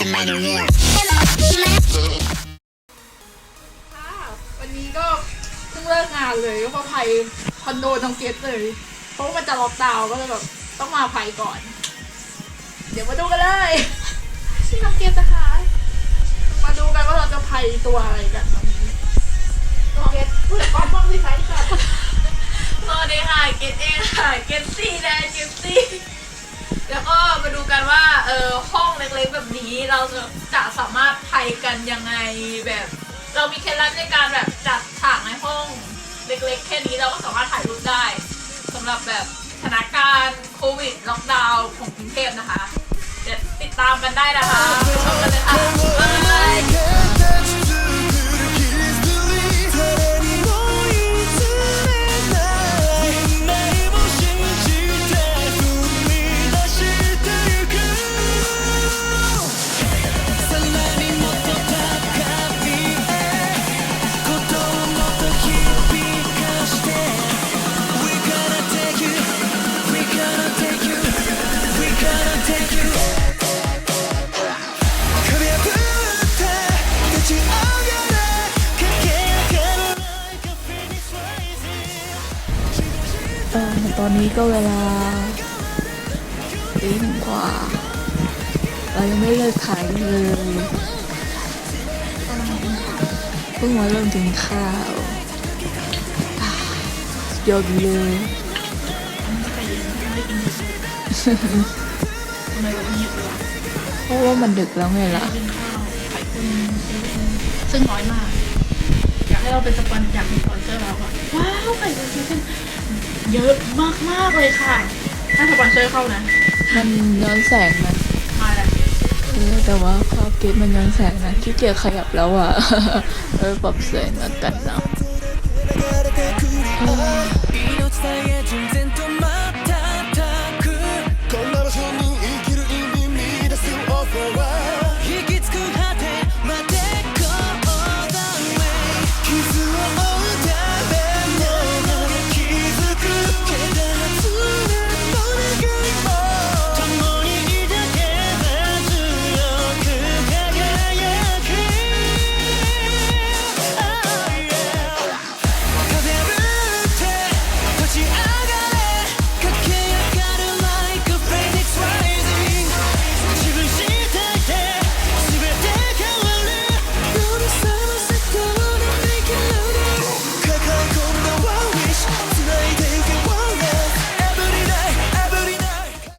the money one. ค่ะวันนี้ก็เพิ่งเลิกงานเลยก็มาภัยคอนโดน้องเกตเลย เพราะว่ามันจะล็อกดาวน์ก็เลยแบบต้องมาภัยก่อน เดี๋ยวมาดูกันเลยชื่อน้องเกตนะคะ มาดูกันว่าเราจะภัยตัวอะไรกันวันนี้น้องเกตพูดกับก้อนบ้างสิคะก่อนสวัสดีค่ะเกตเองค่ะเกตซี่นะเกตซี่แล้วก็มาดูกันว่า เออห้องเล็กๆแบบนี้เราจะจะสามารถไทยกันยังไงแบบ เรามีเคล็ดลับในการแบบจัดฉากในห้องเล็กๆ แค่นี้เราก็สามารถถ่ายรูปได้สำหรับแบบสถานการณ์โควิดล็อกดาวน์ของกรุงเทพนะคะเดี๋ยวติดตามกันได้นะคะ เออตอนนี้ก็เวลาตีหนึ่งกว่า เรายังไม่เลิกถ่ายเลยเพิ่งมาเริ่มกินข้าวอ่าสุดยอดเลยเพราะว่ามันดึกแล้วไงล่ะซึ่งน้อยมาก อยากให้เราเป็นสปอนอยากมีสปอนเซ เยอะมากมากๆเลยค่ะ ถ้าสปอนเซอร์เข้านะ มันย้อนแสงนะมาแล้วเออแต่ว่าภาพเกตมันย้อนแสงนะขี้เกียจขยับแล้วอะ เออปรับแสงแล้วกันนะ